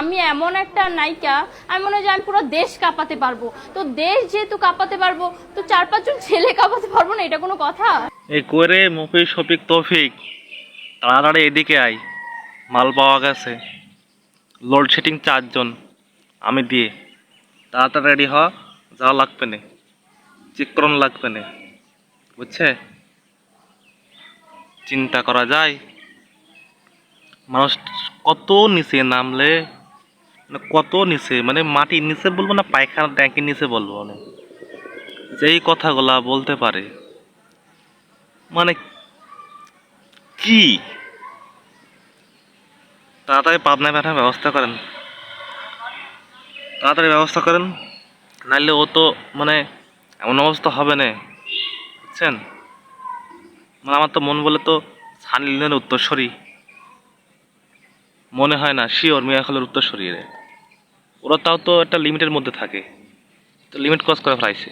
আমি এমন একটা নায়িকা, আমি মনে হয় যে আমি পুরো দেশ কাঁপাতে পারব। তো দেশ যেহেতু কাঁপাতে পারব, তো চার পাঁচজন ছেলে কাঁপাতে পারব না, এটা কোনো কথা? এই করে মুফি শফিক, তৌফিক, তাড়াতাড়ি এদিকে আয়, মাল পাওয়া গেছে। লোডশেডিং চারজন, আমি দিয়ে। তাড়াতাড়ি রেডি হ যাওয়া লাগবে না চিক্রন লাগবে না, বুঝছে? চিন্তা করা যায়। মানুষ কত নিচে নামলে মানে কত নিচে? মানে মাটির নিচে বলব না পায়খানা ট্যাঙ্কির নিচে বলব মানে যেই কথাগুলা বলতে পারে। মানে কি? তাড়াতাড়ি পাবনায় পাঠানোর ব্যবস্থা করেন। তাড়াতাড়ি ব্যবস্থা করেন নাহলে ও তো মানে এমন অবস্থা হবে না। বুঝছেন? মানে আমার তো মন বলে তো সানি লিওনের উত্তরস্বরী মনে হয় না শিওর মিয়াখলের উত্তরস্বরী রে। ওরা তাও তো একটা লিমিটের মধ্যে থাকে। তো লিমিট ক্রস করা ফেলাইছে